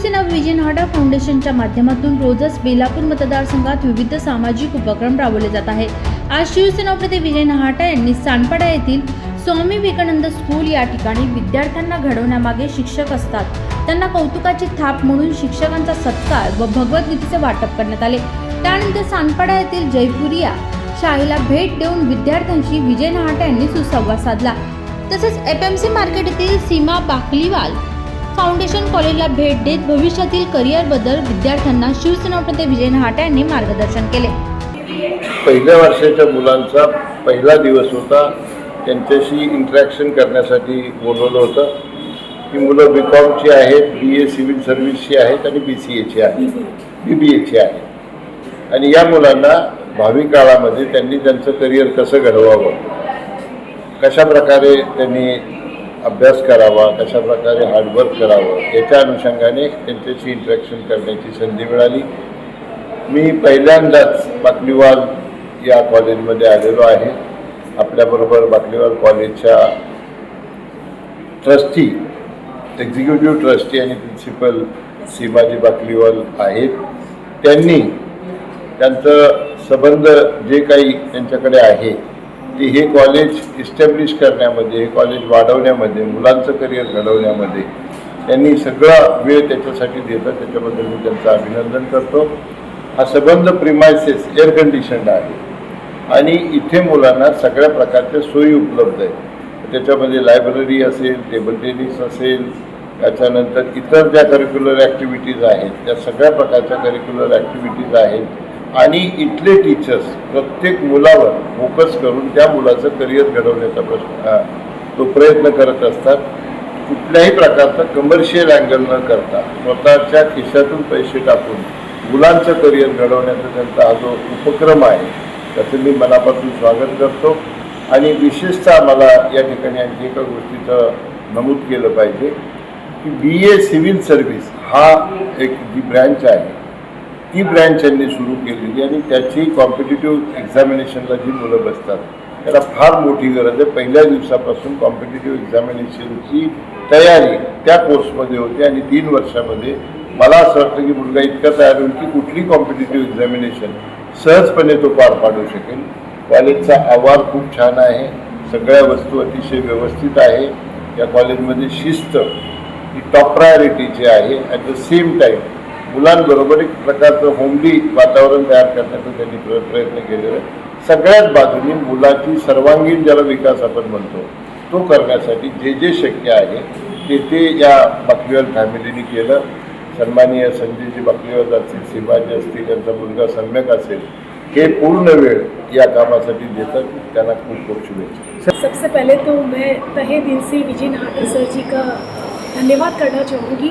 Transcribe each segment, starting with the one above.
शिवसेना विजयनहाटा फाउंडेशनच्या माध्यमातून रोजच बेलापूर मतदारसंघात विविध सामाजिक उपक्रम राबवले जात आहे आज शिवसेनापती विजय नहाटा यांनी सानपाडा येथील स्वामी विवेकानंद स्कूल या ठिकाणी विद्यार्थ्यांना घडवण्यामागे शिक्षक असतात. त्यांना कौतुकाची थाप म्हणून शिक्षकांचा सत्कार व भगवद्गीतेचे वाटप करण्यात आले. त्यानंतर सानपाडा येथील जयपुरिया शाळेला भेट देऊन विद्यार्थ्यांशी विजय नहाटा यांनी सुसंवाद साधला. तसेच एफ एम सी मार्केट येथील सीमा बाकलीवाल फाउंडेशन कॉलेजला भेट देत भविष्यातील करिअरबद्दल विद्यार्थ्यांना शिवसेनाप्रती विजय नहाटा यांनी मार्गदर्शन केले. पहिल्या वर्षाच्या मुलांचा पहिला दिवस होता. त्यांच्याशी इंटरॅक्शन करण्यासाठी बोलवलं होतं. ही मुलं बी कॉमची आहेत बी ए सिव्हिल सर्व्हिसची आहेत आणि बी सी एची आहेत. बी बी एची आहेत. आणि या मुलांना भावी काळामध्ये त्यांनी त्यांचं करिअर कसं घडवावं? कशा प्रकारे त्यांनी अभ्यास करावा कशाप्रकारे हार्डवर्क करावं याच्या अनुषंगाने त्यांच्याशी इंटरॅक्शन करण्याची संधी मिळाली. मी पहिल्यांदाच बाकलीवाल या कॉलेजमध्ये आलेलो आहे. आपल्याबरोबर बाकलीवाल कॉलेजच्या ट्रस्टी एक्झिक्युटिव्ह ट्रस्टी आणि प्रिन्सिपल सीमाजी बाकलीवाल आहेत. त्यांनी त्यांचं संबंध जे काही त्यांच्याकडे आहे की हे कॉलेज इस्टॅब्लिश करण्यामध्ये हे कॉलेज वाढवण्यामध्ये मुलांचं करिअर घडवण्यामध्ये त्यांनी सगळा वेळ त्याच्यासाठी देतात त्याच्याबद्दल मी त्यांचं अभिनंदन करतो. हा सबंध प्रिमायसेस एअर कंडिशन्ड आहे. आणि इथे मुलांना सगळ्या प्रकारच्या सोयी उपलब्ध आहेत. त्याच्यामध्ये लायब्ररी असेल टेबल टेनिस असेल त्याच्यानंतर इतर ज्या करिक्युलर ॲक्टिव्हिटीज आहेत त्या सगळ्या प्रकारच्या करिक्युलर ॲक्टिव्हिटीज आहेत. आणि इथले टीचर्स प्रत्येक मुलावर फोकस करून त्या मुलाचं करिअर घडवण्याचा प्रश्न तो प्रयत्न करत असतात. कुठल्याही प्रकारचा कमर्शियल अँगल न करता स्वतःच्या खिशातून पैसे टाकून मुलांचं करिअर घडवण्याचा त्यांचा हा जो उपक्रम आहे त्याचं मी मनापासून स्वागत करतो. आणि विशेषतः मला या ठिकाणी आणखी एका गोष्टीचं नमूद केलं पाहिजे की बी ए सिव्हिल सर्व्हिस हा एक जी ब्रँच आहे. ती ब्रँच यांनी सुरू केलेली आणि त्याची कॉम्पिटेटिव्ह एक्झामिनेशनला जी मुलं बसतात त्याला फार मोठी गरज आहे. पहिल्या दिवसापासून कॉम्पिटेटिव्ह एक्झामिनेशनची तयारी त्या कोर्समध्ये होते आणि तीन वर्षामध्ये मला असं वाटतं की मुलगा इतका तयार होईल की कुठली कॉम्पिटेटिव्ह एक्झामिनेशन सहजपणे तो पार पाडू शकेल. कॉलेजचा आवार खूप छान आहे. सगळ्या वस्तू अतिशय व्यवस्थित आहे. या कॉलेजमध्ये शिस्त ही टॉप प्रायोरिटीची आहे ॲट द सेम टाईम मुलांबरोबर एक प्रकारचं होमली वातावरण तयार करण्याचा त्यांनी प्र- प्रयत्न केलेला आहे सगळ्याच बाजूनी मुलाची सर्वांगीण ज्याला विकास आपण म्हणतो तो करण्यासाठी जे जे शक्य आहे ते ते या बाकलीवाल फॅमिलीने केलं. सन्मानीय संजयजी बाकलीवाल असतील शिवाजी असतील त्यांचा मुलगा सम्यक असेल हे पूर्ण वेळ या कामासाठी देतात. त्यांना खूप खूप शुभेच्छा. सबसे पहले तो मैं तहे दिल से विजय नाहटा सर जी का धन्यवाद करना चाहूँगी।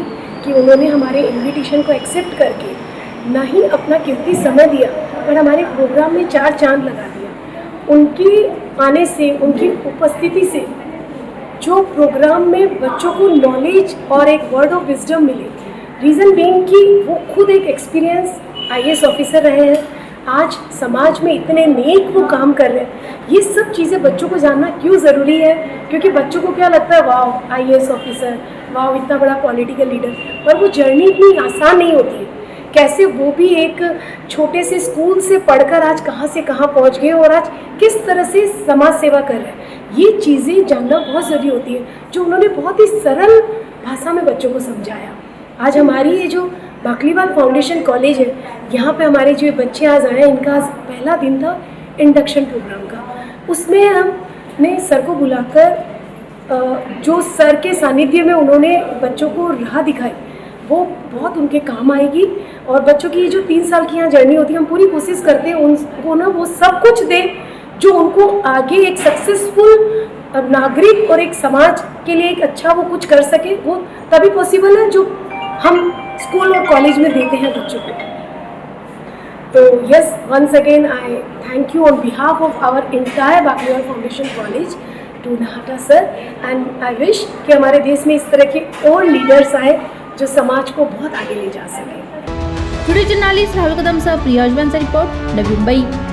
कि उन्होंने हमारे इनविटेशन को एक्सेप्ट करके ना ही अपना कीमती समय दिया, पर हमारे प्रोग्राम में चार चाँद लगा दिया। उनकी आने से, उनकी उपस्थिति से जो प्रोग्राम में बच्चों को नॉलेज और एक वर्ड ऑफ़ विजडम मिले रीज़न बीइंग कि वो खुद एक एक्सपीरियंस आईएएस ऑफिसर रहे हैं। आज समाज में इतने नेक वो काम कर रहे हैं। ये सब चीज़ें बच्चों को जानना क्यों ज़रूरी है? क्योंकि बच्चों को क्या लगता है वाह आईएएस ऑफिसर वाह, इतना बड़ा पॉलिटिकल लीडर पर वो जर्नी इतनी आसान नहीं होती है। कैसे वो भी एक छोटे से स्कूल से पढ़कर आज कहाँ से कहाँ पहुँच गए और आज किस तरह से समाज सेवा कर रहे हैं। ये चीज़ें जानना बहुत ज़रूरी होती है, जो उन्होंने बहुत ही सरल भाषा में बच्चों को समझाया। आज हमारी ये जो बाकलीवाल फाउंडेशन कॉलेज है, यहाँ पे हमारे जो बच्चे आज आए इनका आज पहला दिन था इंडक्शन प्रोग्राम का। उसमें हमने सर को बुलाकर जो सर के सानिध्य में उन्होंने बच्चों को राह दिखाई, वो बहुत उनके काम आएगी और बच्चों की ये जो तीन साल की यहाँ जर्नी होती है, हम पूरी कोशिश करते हैं उनको ना वो सब कुछ दें जो उनको आगे एक सक्सेसफुल नागरिक और एक समाज के लिए एक अच्छा वो कुछ कर सके, वो तभी पॉसिबल है जो हम स्कूल और कॉलेज में देते हैं बच्चों को। तो yes once again I thank you on behalf of our entire Bakliwal foundation college to Nahata sir. And I wish कि हमारे देश में इस तरह के और लीडर्स आए जो समाज को बहुत आगे ले जा सके। वीडियो जर्नालिस्ट राहुल कदमसह प्रिया से रिपोर्ट नवी मुंबई